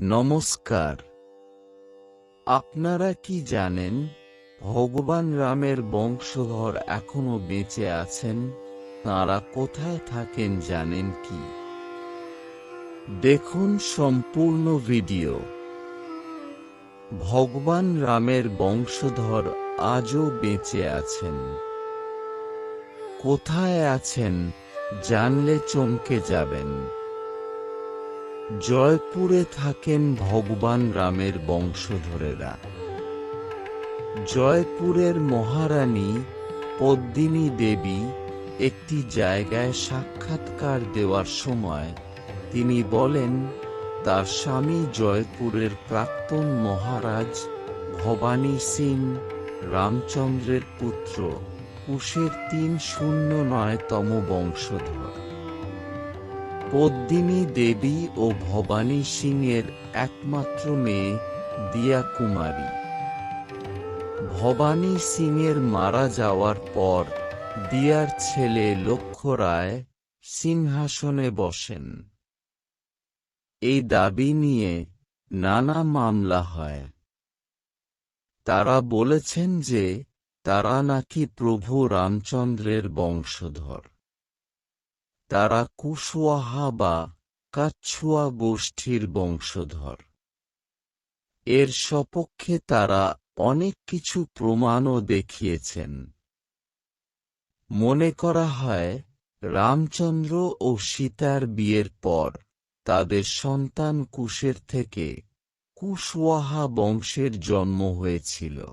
নমস্কার। আপনারা কি জানেন, ভগবান রামের বংশধর এখনও বেঁচে আছেন? তাঁরা কোথায় থাকেন জানেন কি? দেখুন সম্পূর্ণ ভিডিও। ভগবান রামের বংশধর আজও বেঁচে আছেন। কোথায় আছেন জানলে চমকে যাবেন। জয়পুরে থাকেন ভগবান রামের বংশধরেরা। জয়পুরের মহারানী পদ্মিনী দেবী একটি জায়গায় সাক্ষাৎকার দেওয়ার সময় তিনি বলেন, তার স্বামী জয়পুরের প্রাক্তন মহারাজ ভবানী সিং রামচন্দ্রের পুত্র, কুশের তিন শূন্য নয়তম বংশধর। পদ্মিনী দেবী ও ভবানী সিংয়ের একমাত্র মেয়ে দিয়া কুমারী ভবানী সিংয়ের মারা যাওয়ার পর দিয়ার ছেলে লক্ষ্য রায় সিংহাসনে বসেন। এই দাবি নিয়ে নানা মামলা হয়। তারা বলেছেন যে তারা নাকি প্রভু রামচন্দ্রের বংশধর। তারা কুশওয়াহা বা কাচ্ছুয়া গোষ্ঠীর বংশধর। এর সপক্ষে তারা অনেক কিছু প্রমাণও দেখিয়েছেন। মনে করা হয়, রামচন্দ্র ও সীতার বিয়ের পর তাদের সন্তান কুশের থেকে কুশওয়াহা বংশের জন্ম হয়েছিল।